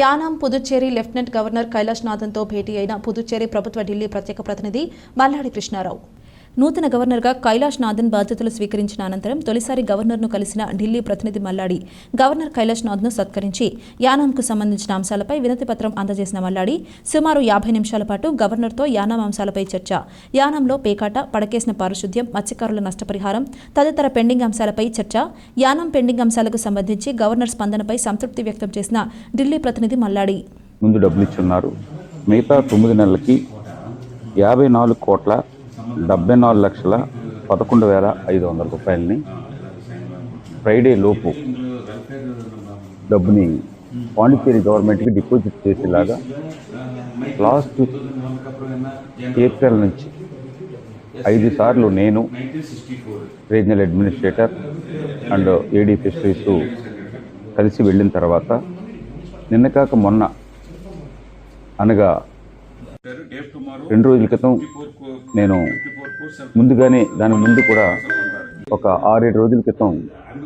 Yanam Puducherry lieutenant governor Kailash నాథన్తో భేటీ అయిన పుదుచ్చేరి ప్రభుత్వ ఢిల్లీ ప్రత్యేక ప్రతినిధి మల్లాడి కృష్ణారావు. నూతన గవర్నర్గా కైలాష్ నాథన్ బాధ్యతలు స్వీకరించిన అనంతరం తొలిసారి గవర్నర్ను కలిసిన ఢిల్లీ ప్రతినిధి మల్లాడి గవర్నర్ కైలాష్ నాథ్ను సత్కరించి యానాంకు సంబంధించిన అంశాలపై వినతి పత్రం అందజేసిన మల్లాడి. సుమారు యాభై నిమిషాల పాటు గవర్నర్తో యానాం అంశాలపై చర్చ. యానాంలో పేకాట పడకేసిన పారిశుద్ధ్యం మత్స్యకారుల నష్టపరిహారం తదితర పెండింగ్ అంశాలపై చర్చ. యానాం పెండింగ్ అంశాలకు సంబంధించి గవర్నర్ స్పందనపై సంతృప్తి వ్యక్తం చేసిన ఢిల్లీ ప్రతినిధి మల్లాడి. ముందు డబ్బులు ఇచ్చున్నారు. మిగతా తొమ్మిది నెలలకి యాభై నాలుగు కోట్ల డెబ్బై నాలుగు లక్షల పదకొండు వేల ఐదు వందల రూపాయలని ఫ్రైడే లోపు డబ్బుని పాండిచేరి గవర్నమెంట్కి డిపాజిట్ చేసేలాగా లాస్ట్ ఏప్రిల్ నుంచి ఐదు సార్లు నేను regional administrator and AD fisheries కలిసి వెళ్ళిన తర్వాత నిన్న కాక మొన్న అనగా రెండు రోజుల క్రితం నేను ముందుగానే దాని ముందు కూడా ఒక ఆరేడు రోజుల క్రితం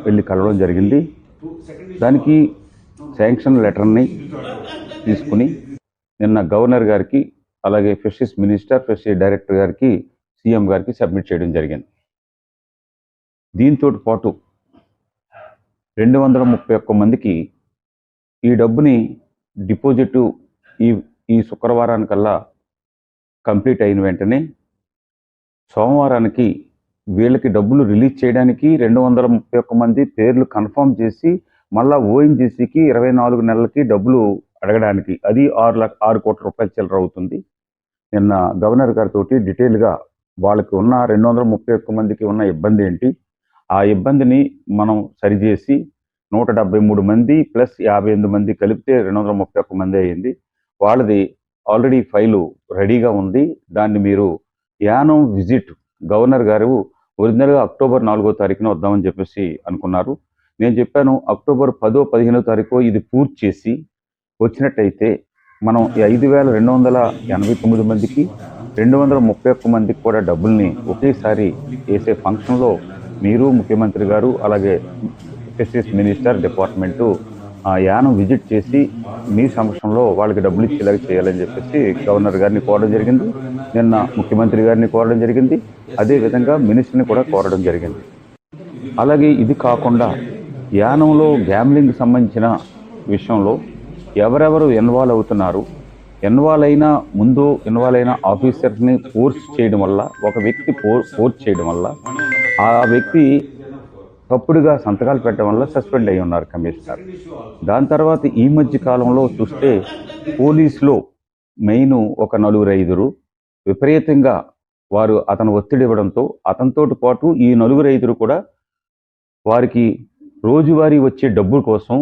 వెళ్ళి కలవడం జరిగింది. దానికి శాంక్షన్ లెటర్ని తీసుకుని నిన్న గవర్నర్ గారికి అలాగే ఫిషరీస్ మినిస్టర్ ఫిషరీ డైరెక్టర్ గారికి సీఎం గారికి సబ్మిట్ చేయడం జరిగింది. దీంతో పాటు రెండు వందల ముప్పై ఒక్క మందికి ఈ డబ్బుని డిపాజిట్ ఈ ఈ శుక్రవారానికల్లా కంప్లీట్ అయిన వెంటనే సోమవారానికి వీళ్ళకి డబ్బులు రిలీజ్ చేయడానికి రెండు వందల ముప్పై ఒక్క మంది పేర్లు కన్ఫర్మ్ చేసి మళ్ళా ఓఎన్జీసీకి ఇరవై నాలుగు నెలలకి డబ్బులు అడగడానికి. అది ఆరు లక్ష ఆరు కోట్ల రూపాయల చిల్లర అవుతుంది. నిన్న గవర్నర్ గారితో డీటెయిల్గా వాళ్ళకి ఉన్న రెండు వందల ముప్పై ఒక్క మందికి ఉన్న ఇబ్బంది ఏంటి? ఆ ఇబ్బందిని మనం సరిచేసి నూట డెబ్బై మూడు మంది ప్లస్ యాభై ఎనిమిది మంది కలిపితే రెండు వందల ముప్పై ఒక్క మంది అయ్యింది వాళ్ళది ఆల్రెడీ ఫైలు రెడీగా ఉంది. దాన్ని మీరు యానం విజిట్ గవర్నర్ గారు ఒరిజినల్గా అక్టోబర్ నాలుగో తారీఖున వద్దామని చెప్పేసి అనుకున్నారు. నేను చెప్పాను అక్టోబర్ పదో పదిహేనో తారీఖు ఇది పూర్తి చేసి వచ్చినట్టయితే మనం ఐదు వేల రెండు వందల ఎనభై తొమ్మిది మందికి రెండు వందల ముప్పై ఒక్క మందికి కూడా డబ్బుల్ని ఒకేసారి వేసే ఫంక్షన్లో మీరు ముఖ్యమంత్రి గారు అలాగే ఎస్ఎస్ మినిస్టర్ డిపార్ట్మెంటు ఆ యానం విజిట్ చేసి మీ సమక్షంలో వాళ్ళకి డబ్బులు ఇచ్చేలాగా చేయాలని చెప్పేసి గవర్నర్ గారిని కోరడం జరిగింది. నిన్న ముఖ్యమంత్రి గారిని కోరడం జరిగింది. అదేవిధంగా మినిస్టర్ని కూడా కోరడం జరిగింది. అలాగే ఇది కాకుండా యానంలో గ్యామ్లింగ్ సంబంధించిన విషయంలో ఎవరెవరు ఇన్వాల్వ్ అవుతున్నారు ఇన్వాల్వ్ అయిన ముందు ఇన్వాల్వ్ అయిన ఆఫీసర్ని ఫోర్స్ చేయడం వల్ల ఒక వ్యక్తి ఫోర్ ఫోర్స్ చేయడం వల్ల ఆ వ్యక్తి తప్పుడుగా సంతకాలు పెట్టడం వల్ల సస్పెండ్ అయి ఉన్నారు కమిషనర్. దాని తర్వాత ఈ మధ్య కాలంలో చూస్తే పోలీసులో మెయిన్ ఒక నలుగురు ఐదురు విపరీతంగా వారు అతను ఒత్తిడి ఇవ్వడంతో అతనితో పాటు ఈ నలుగురు ఐదురు కూడా వారికి రోజువారీ వచ్చే డబ్బుల కోసం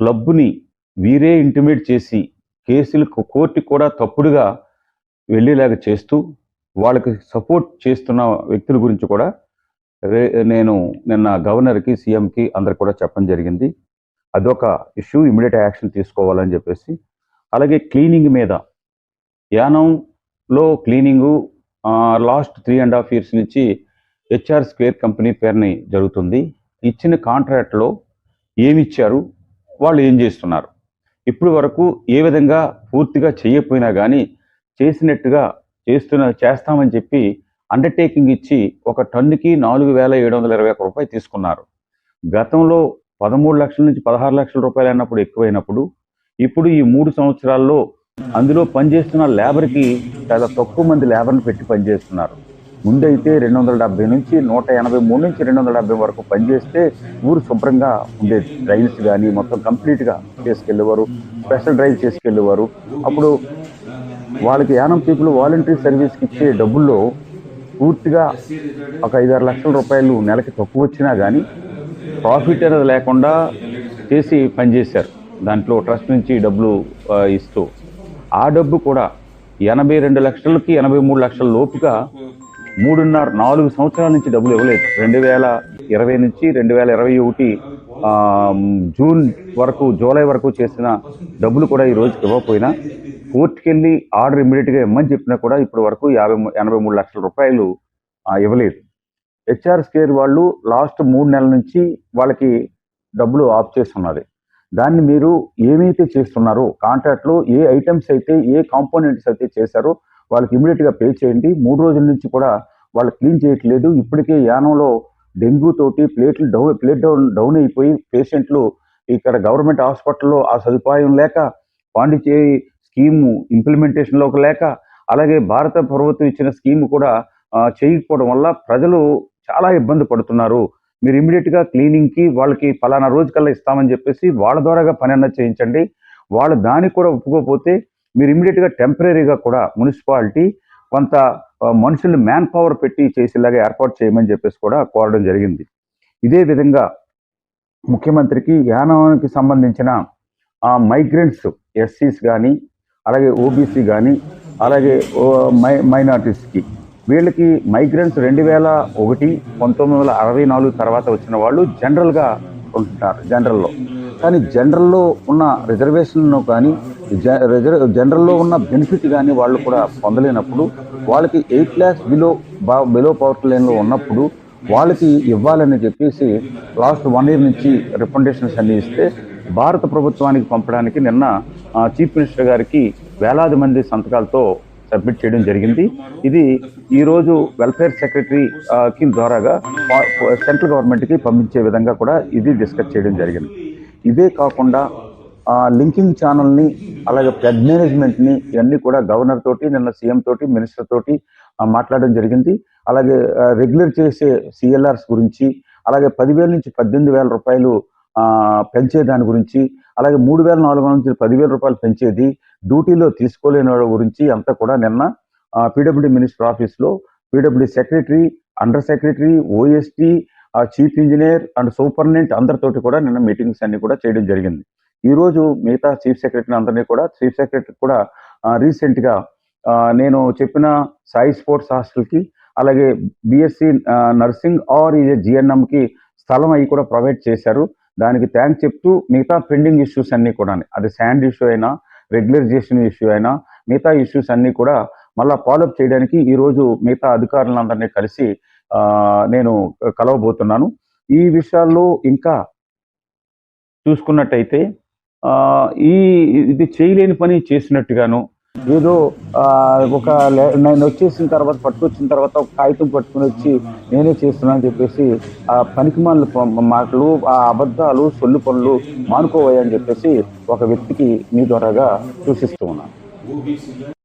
క్లబ్ని వీరే ఇంటిమేట్ చేసి కేసులు కోర్టుకి కూడా తప్పుడుగా వెళ్ళేలాగా చేస్తూ వాళ్ళకి సపోర్ట్ చేస్తున్న వ్యక్తుల గురించి కూడా రే నేను నిన్న గవర్నర్కి సీఎంకి అందరికి కూడా చెప్పడం జరిగింది. అదొక ఇష్యూ ఇమీడియట్ యాక్షన్ తీసుకోవాలని చెప్పేసి. అలాగే క్లీనింగ్ మీద. యానంలో cleaning last three and half years నుంచి హెచ్ఆర్ స్క్వేర్ కంపెనీ పేరుని జరుగుతుంది. ఇచ్చిన కాంట్రాక్ట్లో ఏమి ఇచ్చారు వాళ్ళు ఏం చేస్తున్నారు? ఇప్పుడు వరకు ఏ విధంగా పూర్తిగా చేయకపోయినా కానీ చేసినట్టుగా చేస్తున్న చేస్తామని చెప్పి అండర్టేకింగ్ ఇచ్చి ఒక టన్నుకి నాలుగు వేల ఏడు వందల ఇరవై ఒక్క రూపాయలు తీసుకున్నారు. గతంలో పదమూడు లక్షల నుంచి పదహారు లక్షల రూపాయలు అన్నప్పుడు ఎక్కువైనప్పుడు ఇప్పుడు ఈ మూడు సంవత్సరాల్లో అందులో పనిచేస్తున్న లేబర్కి చాలా తక్కువ మంది లేబర్ని పెట్టి పనిచేస్తున్నారు. ముందైతే రెండు వందల డెబ్బై నుంచి నూట ఎనభై మూడు నుంచి రెండు వందల డెబ్బై వరకు పనిచేస్తే ఊరు శుభ్రంగా ఉండేది డ్రైవ్స్ కానీ మొత్తం కంప్లీట్గా చేసుకెళ్ళేవారు స్పెషల్ డ్రైవ్ చేసుకెళ్ళేవారు. అప్పుడు వాళ్ళకి యానం పీపుల్ వాలంటరీ సర్వీస్కి ఇచ్చే డబ్బుల్లో పూర్తిగా ఒక ఐదారు లక్షల రూపాయలు నెలకి తక్కువ వచ్చినా కానీ ప్రాఫిట్ అనేది లేకుండా చేసి పనిచేశారు. దాంట్లో ట్రస్ట్ నుంచి డబ్బులు ఇస్తూ. ఆ డబ్బు కూడా ఎనభై రెండు లక్షలకి ఎనభై మూడు లక్షల లోపుగా మూడున్నర నాలుగు సంవత్సరాల నుంచి డబ్బులు ఇవ్వలేదు. రెండు వేల ఇరవై నుంచి రెండు వేల ఇరవై ఒకటి జూన్ వరకు జూలై వరకు చేసిన డబ్బులు కూడా ఈ రోజుకి ఇవ్వకపోయినా కోర్టుకెళ్ళి ఆర్డర్ ఇమ్మీడియట్గా ఇమ్మని చెప్పినా కూడా ఇప్పటి వరకు యాభై ఎనభై మూడు లక్షల రూపాయలు ఇవ్వలేదు. హెచ్ఆర్ స్కేర్ వాళ్ళు లాస్ట్ మూడు నెలల నుంచి వాళ్ళకి డబ్బులు ఆఫ్ చేస్తున్నది దాన్ని మీరు ఏమైతే చేస్తున్నారో కాంట్రాక్ట్లో ఏ ఐటమ్స్ అయితే ఏ కాంపోనెంట్స్ అయితే చేశారో వాళ్ళకి ఇమీడియట్గా పే చేయండి. మూడు రోజుల నుంచి కూడా వాళ్ళు క్లీన్ చేయట్లేదు. ఇప్పటికే యానంలో డెంగ్యూ తోటి ప్లేట్లు డౌన్ ప్లేట్ డౌన్ డౌన్ అయిపోయి పేషెంట్లు ఇక్కడ గవర్నమెంట్ హాస్పిటల్లో ఆ సదుపాయం లేక పాండిచేరి స్కీము ఇంప్లిమెంటేషన్లోకి లేక అలాగే భారత ప్రభుత్వం ఇచ్చిన స్కీమ్ కూడా చేయకపోవడం వల్ల ప్రజలు చాలా ఇబ్బంది పడుతున్నారు. మీరు ఇమీడియట్గా క్లీనింగ్కి వాళ్ళకి ఫలానా రోజుకల్లా ఇస్తామని చెప్పేసి వాళ్ళ ద్వారాగా పని అన్నది చేయించండి. వాళ్ళు దానికి కూడా ఒప్పుకోకపోతే మీరు ఇమీడియట్గా టెంపరీగా కూడా మున్సిపాలిటీ కొంత మనుషులు మ్యాన్ పవర్ పెట్టి చేసేలాగా ఏర్పాటు చేయమని చెప్పేసి కూడా కోరడం జరిగింది. ఇదే విధంగా ముఖ్యమంత్రికి యానానికి సంబంధించిన మైగ్రెంట్స్ ఎస్సీస్ కానీ అలాగే ఓబీసీ కానీ అలాగే మై మైనార్టీస్కి. వీళ్ళకి మైగ్రెంట్స్ రెండు వేల ఒకటి పంతొమ్మిది వందల అరవై నాలుగు తర్వాత వచ్చిన వాళ్ళు జనరల్గా ఉంటున్నారు జనరల్లో. కానీ జనరల్లో ఉన్న రిజర్వేషన్ను కానీ జ- రిజర్వ్ జనరల్లో ఉన్న బెనిఫిట్ కానీ వాళ్ళు కూడా పొందలేనప్పుడు వాళ్ళకి ఎయిట్ ల్యాక్స్ బిలో బా బిలో పవర్టీ లైన్లో ఉన్నప్పుడు వాళ్ళకి ఇవ్వాలని చెప్పేసి లాస్ట్ వన్ ఇయర్ నుంచి రికమెండేషన్స్ అన్ని ఇస్తే భారత ప్రభుత్వానికి పంపడానికి నిన్న చీఫ్ మినిస్టర్ గారికి వేలాది మంది సంతకాలతో సబ్మిట్ చేయడం జరిగింది. ఇది ఈరోజు వెల్ఫేర్ సెక్రటరీ ఆ, ద్వారాగా సెంట్రల్ గవర్నమెంట్కి పంపించే విధంగా కూడా ఇది డిస్కస్ చేయడం జరిగింది. ఇదే కాకుండా లింకింగ్ ఛానల్ని అలాగే ఫ్లడ్ మేనేజ్మెంట్ని ఇవన్నీ కూడా గవర్నర్ తోటి నిన్న సీఎం తోటి మినిస్టర్ తోటి మాట్లాడడం జరిగింది. అలాగే రెగ్యులర్ చేసే సిఎల్ఆర్స్ గురించి అలాగే పదివేల నుంచి పద్దెనిమిది వేల రూపాయలు పెంచే దాని గురించి అలాగే మూడు వేల నాలుగు వందల నుంచి పదివేల రూపాయలు పెంచేది డ్యూటీలో తీసుకోలేని వాళ్ళ గురించి అంతా కూడా నిన్న పీడబ్ల్యూడి మినిస్టర్ ఆఫీస్లో PWD secretary under secretary OST chief engineer and superintendent అందరితోటి కూడా నిన్న మీటింగ్స్ అన్ని కూడా చేయడం జరిగింది. ఈ రోజు మిగతా చీఫ్ సెక్రటరీ అందరినీ కూడా చీఫ్ సెక్రటరీ కూడా రీసెంట్గా నేను చెప్పిన సాయి స్పోర్ట్స్ హాస్టల్కి అలాగే బిఎస్సి నర్సింగ్ ఆర్ ఈ జిఎన్ఎంకి స్థలం అవి కూడా ప్రొవైడ్ చేశారు. దానికి థ్యాంక్స్ చెప్తూ మిగతా పెండింగ్ ఇష్యూస్ అన్నీ కూడా అది శాండ్ ఇష్యూ అయినా రెగ్యులరైజేషన్ ఇష్యూ అయినా మిగతా ఇష్యూస్ అన్నీ కూడా మళ్ళా ఫాలోఅప్ చేయడానికి ఈరోజు మిగతా అధికారులందరినీ కలిసి నేను కలవబోతున్నాను. ఈ విషయాల్లో ఇంకా చూసుకున్నట్టయితే ఈ ఇది చేయలేని పని చేసినట్టుగాను ఏదో ఒక లే- నేను వచ్చేసిన తర్వాత పట్టుకొచ్చిన తర్వాత ఒక కాగితం పట్టుకుని వచ్చి నేనే చేస్తున్నానని చెప్పేసి ఆ పనికిమాల మాటలు ఆ అబద్ధాలు సొల్లు పనులు మానుకోవయ్యని చెప్పేసి ఒక వ్యక్తికి మీ ద్వారాగా సూచిస్తూ ఉన్నాను.